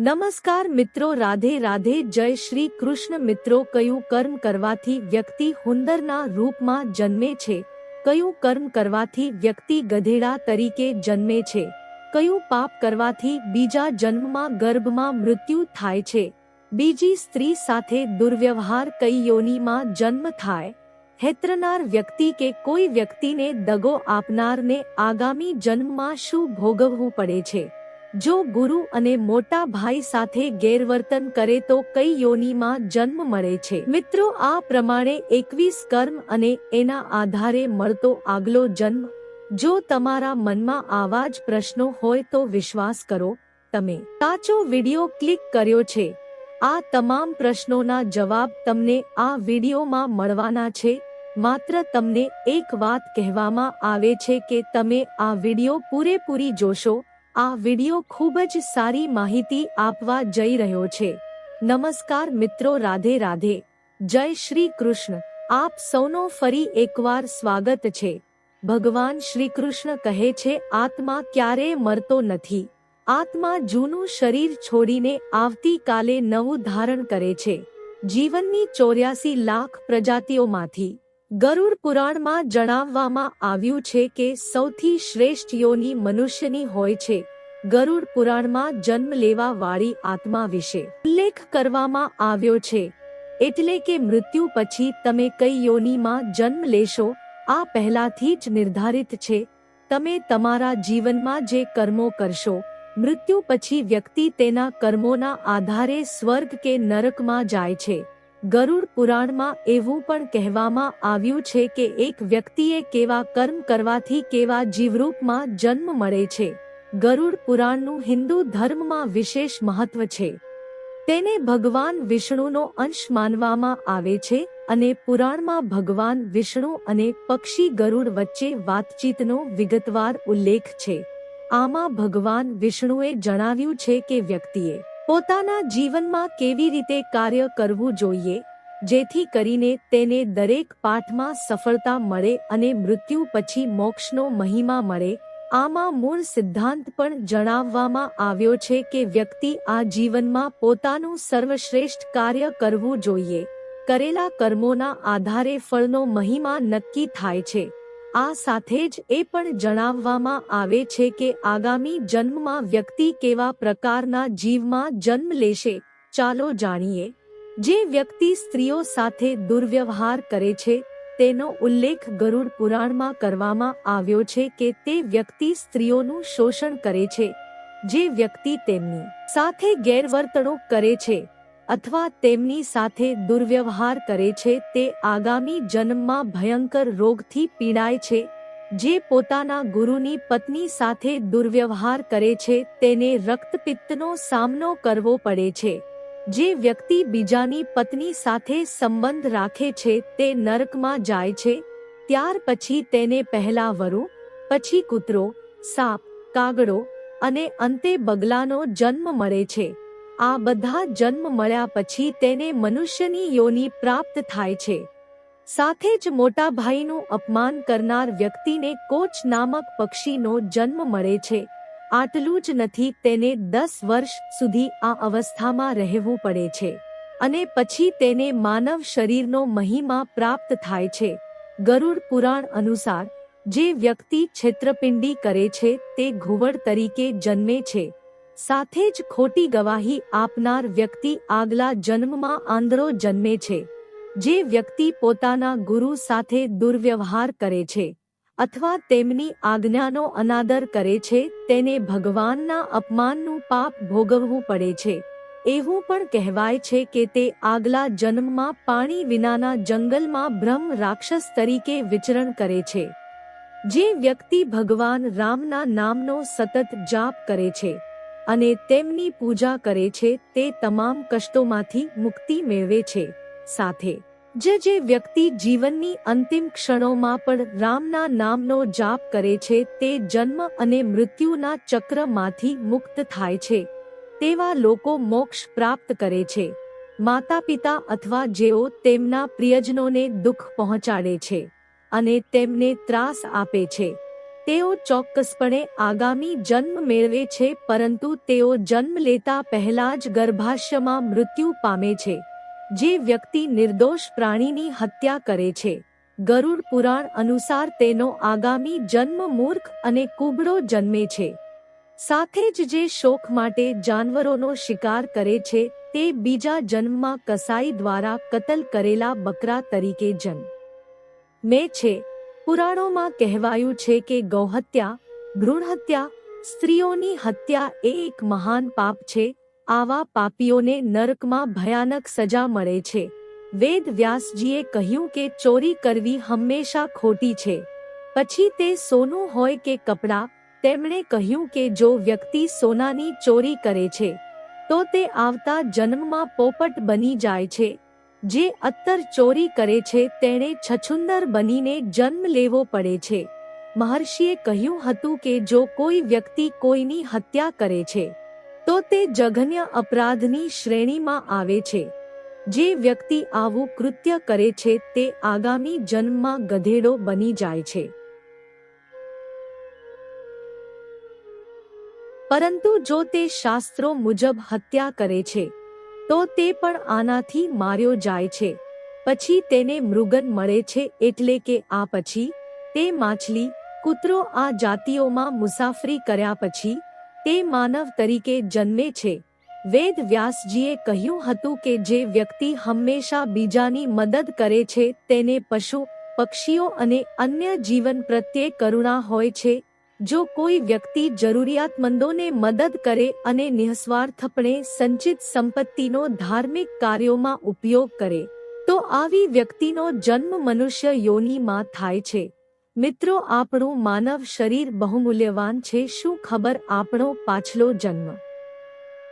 નમસ્કાર મિત્રો, રાધે રાધે, જય શ્રી કૃષ્ણ મિત્રો. કયું કર્મ કરવાથી વ્યક્તિ હુંદરના રૂપમાં જન્મે છે? કયું કર્મ કરવાથી વ્યક્તિ ગધેડા તરીકે જન્મે છે? કયું પાપ કરવાથી બીજા જન્મમાં ગર્ભમાં મૃત્યુ થાય છે? બીજી સ્ત્રી સાથે દુર્વ્યવહાર કઈ યોનીમાં જન્મ થાય. હેત્રનાર વ્યક્તિ કે કોઈ વ્યક્તિને દગો આપનારને આગામી જન્મમાં શું ભોગવવું પડે છે? જો ગુરુ અને મોટા ભાઈ સાથે ગેરવર્તન કરે તો કઈ યોનિમાં જન્મ મળે છે? મિત્રો, આ પ્રમાણે એકવીસ કર્મ અને એના આધારે મળતો આગલો જન્મ. જો તમારા મનમાં આવા જ પ્રશ્નો હોય તો વિશ્વાસ કરો તમે. સાચો વિડિયો ક્લિક કર્યો છે. આ તમામ પ્રશ્નોના જવાબ તમને આ વિડિયોમાં મળવાના છે. માત્ર તમને એક વાત કહેવામાં આવે છે કે તમે આ વિડિયો પૂરેપૂરી જોશો. આ વિડિયો ખૂબ જ સારી માહિતી આપવા જઈ રહ્યો છે. નમસ્કાર મિત્રો, રાધે રાધે. જય શ્રી કૃષ્ણ. આપ સૌનો ફરી એકવાર સ્વાગત છે. ભગવાન શ્રી કૃષ્ણ કહે છે, આત્મા ક્યારેય મરતો નથી. આત્મા જૂનું શરીર છોડીને આવતીકાલે નવું ધારણ કરે છે. જીવનની ચોર્યાસી લાખ પ્રજાતિઓમાંથી ગરુડ પુરાણમાં જણાવવામાં આવ્યું છે કે સૌથી શ્રેષ્ઠ યોની મનુષ્યની હોય છે. ગરુડ પુરાણમાં જન્મ લેવા વાળી આત્મા વિશે ઉલ્લેખ કરવામાં આવ્યો છે. એટલે કે મૃત્યુ પછી તમે કઈ યોનીમાં જન્મ લેશો, આ પહેલાથી જ નિર્ધારિત છે. તમે તમારા જીવનમાં જે કર્મો કરશો, મૃત્યુ પછી વ્યક્તિ તેના કર્મોના આધારે સ્વર્ગ કે નરકમાં જાય છે. ગરુડ પુરાણમાં એવું પણ કહેવામાં આવ્યું છે કે એક વ્યક્તિએ કેવા કર્મ કરવાથી કેવા જીવરૂપમાં જન્મ મળે છે. ગરુડ પુરાણનું હિન્દુ ધર્મમાં વિશેષ મહત્વ છે. તેને ભગવાન વિષ્ણુનો અંશ માનવામાં આવે છે અને પુરાણમાં ભગવાન વિષ્ણુ અને પક્ષી ગરુડ વચ્ચે વાતચીતનો વિગતવાર ઉલ્લેખ છે. આમાં ભગવાન વિષ્ણુએ જણાવ્યું છે કે વ્યક્તિએ પોતાના જીવનમાં કેવી રીતે કાર્ય કરવું જોઈએ, જેથી કરીને તેને દરેક પાઠમાં સફળતા મળે અને મૃત્યુ પછી મોક્ષનો મહિમા મળે આમાં મૂળ સિદ્ધાંત પણ જણાવવામાં આવ્યો છે કે વ્યક્તિ આ જીવનમાં પોતાનું સર્વશ્રેષ્ઠ કાર્ય કરવું જોઈએ. કરેલા કર્મોના આધારે ફળનો મહિમા નક્કી થાય છે. આ સાથે જ એ પણ જણાવવામાં આવે છે કે આગામી જન્મમાં વ્યક્તિ કેવા પ્રકારના જીવમાં જન્મ લેશે. ચાલો જાણીએ. જે વ્યક્તિ સ્ત્રીઓ સાથે દુર્વ્યવહાર કરે છે તેનો ઉલ્લેખ ગરુડ પુરાણમાં કરવામાં આવ્યો છે કે તે વ્યક્તિ સ્ત્રીઓનું શોષણ કરે છે, જે વ્યક્તિ તેમની સાથે ગેરવર્તણૂક કરે છે અથવા તેમની સાથે દુર્વ્યવહાર કરે છે, તે આગામી જન્મમાં ભયંકર રોગથી પીડાય છે, જે પોતાના ગુરુની પત્ની સાથે દુર્વ્યવહાર કરે છે, તેને રક્તપિત્તનો સામનો કરવો પડે છે. જે વ્યક્તિ બીજાની પત્ની સાથે સંબંધ રાખે છે તે નરકમાં જાય છે, ત્યાર પછી તેને પહેલા વરુ, પછી કૂતરો, સાપ, કાગડો અને અંતે બગલાનો જન્મ મળે છે. આ બધા જન્મ મળ્યા પછી તેને મનુષ્યની યોની પ્રાપ્ત થાય છે. સાથે જ મોટા ભાઈનું અપમાન કરનાર વ્યક્તિને કોચ નામક પક્ષીનો જન્મ મળે છે. આટલું જ નથી, તેને દસ વર્ષ સુધી આ અવસ્થામાં રહેવું પડે છે. અને પછી તેને માનવ શરીરનો મહિમા પ્રાપ્ત થાય છે. ગરુડ પુરાણ અનુસાર, જે વ્યક્તિ છેત્રપિંડી કરે છે, તે ઘુવડ તરીકે જન્મે છે. સાથે જ ખોટી ગવાહી આપનાર વ્યક્તિ આગલા જન્મમાં આંધળો જન્મે છે. જે વ્યક્તિ પોતાના ગુરુ સાથે દુર્વ્યવહાર કરે છે. અથવા તેમની આજ્ઞાનો અનાદર કરે છે, તેને ભગવાનના અપમાનનું પાપ ભોગવવું પડે છે. એવું પણ કહેવાય છે કે તે આગલા જન્મમાં પાણી વિનાના જંગલમાં બ્રહ્મ રાક્ષસ તરીકે વિચરણ કરે છે. જે વ્યક્તિ ભગવાન રામના નામનો સતત જાપ કરે છે અને તેમની પૂજા કરે છે, તે તમામ કષ્ટોમાંથી મુક્તિ મેળવે છે. સાથે જે જે વ્યક્તિ જીવનની અંતિમ ક્ષણોમાં પણ રામના નામનો જાપ કરે છે, તે જન્મ અને મૃત્યુના ચક્રમાંથી મુક્ત થાય છે. તેવા લોકો મોક્ષ પ્રાપ્ત કરે છે. માતા પિતા અથવા જેઓ તેમના પ્રિયજનોને દુઃખ પહોંચાડે છે અને તેમને ત્રાસ આપે છે. તેઓ ચોક્કસપણે આગામી જન્મ મેળવે છે, પરંતુ તેઓ જન્મ લેતા પહેલા જ ગર્ભાશયમાં મૃત્યુ પામે છે. જે વ્યક્તિ નિર્દોષ પ્રાણીની હત્યા કરે છે. ગરુડ પુરાણ અનુસાર તેનો આગામી જન્મ મૂર્ખ અને કુબડો જન્મે છે. સાથે જ જે શોખ માટે જાનવરોનો શિકાર કરે છે, તે બીજા જન્મમાં કસાઈ દ્વારા કતલ કરેલા બકરા તરીકે જન્મ. મે છે. પુરાણોમાં કહેવાયું છે કે ગૌહત્યા ભ્રૂણહત્યા સ્ત્રીઓની હત્યા એ એક મહાન પાપ છે આવા પાપીઓને નરકમાં ભયાનક સજા મળે છે. વેદ વ્યાસજીએ કહ્યું કે ચોરી કરવી હંમેશા ખોટી છે. પછી તે સોનું હોય કે કપડાં, તેમણે કહ્યું કે જો વ્યક્તિ સોનાની ચોરી કરે છે, તો તે આવતા જન્મમાં પોપટ બની જાય છે. જે અત્તર ચોરી કરે છે, તેણે છછુંદર બનીને જન્મ લેવો પડે છે. મહર્ષિએ કહ્યું હતું કે જો કોઈ વ્યક્તિ કોઈની હત્યા કરે છે તો તે જઘન્ય અપરાધની શ્રેણીમાં આવે છે. જે વ્યક્તિ આવું કૃત્ય કરે છે તે આગામી જન્મમાં ગધેડો બની જાય છે. પરંતુ જો તે શાસ્ત્રો મુજબ હત્યા કરે છે, તો તે પણ આનાથી માર્યો જાય છે. પછી તેને મૃગન મળે છે એટલે કે આ પછી તે માછલી, કૂતરો આ જાતિઓમાં મુસાફરી કર્યા પછી તે માનવ તરીકે જન્મે છે. વેદ વ્યાસજીએ કહ્યું હતું કે જે વ્યક્તિ હંમેશા બીજાની મદદ કરે છે તેને પશુ, પક્ષીઓ અને અન્ય જીવન પ્રત્યે કરુણા હોય છે. જો કોઈ વ્યક્તિ જરૂરિયાતમંદોને મદદ કરે અને નિઃસ્વાર્થપણે સંચિત સંપત્તિનો ધાર્મિક કાર્યોમાં ઉપયોગ કરે, તો આવી વ્યક્તિનો જન્મ મનુષ્ય યોનિમાં થાય છે. મિત્રો, આપણું માનવ શરીર બહુમૂલ્યવાન છે. શું ખબર આપણો પાછલો જન્મ?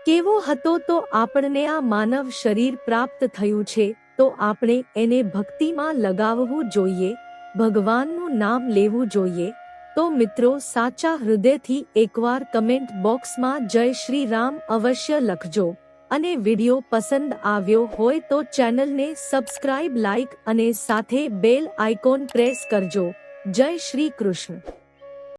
કેવો હતો તો આપણને આ માનવ શરીર પ્રાપ્ત થયું છે? તો આપણે એને ભક્તિમાં લગાવવું જોઈએ, ભગવાનનું નામ લેવું જોઈએ. તો મિત્રો, સાચા હૃદયથી એકવાર કમેન્ટ બોક્સમાં જય શ્રી રામ અવશ્ય લખજો. અને વિડિયો પસંદ આવ્યો હોય તો ચેનલને સબસ્ક્રાઇબ, લાઇક અને સાથે બેલ આઇકોન પ્રેસ કરજો. જય શ્રી કૃષ્ણ.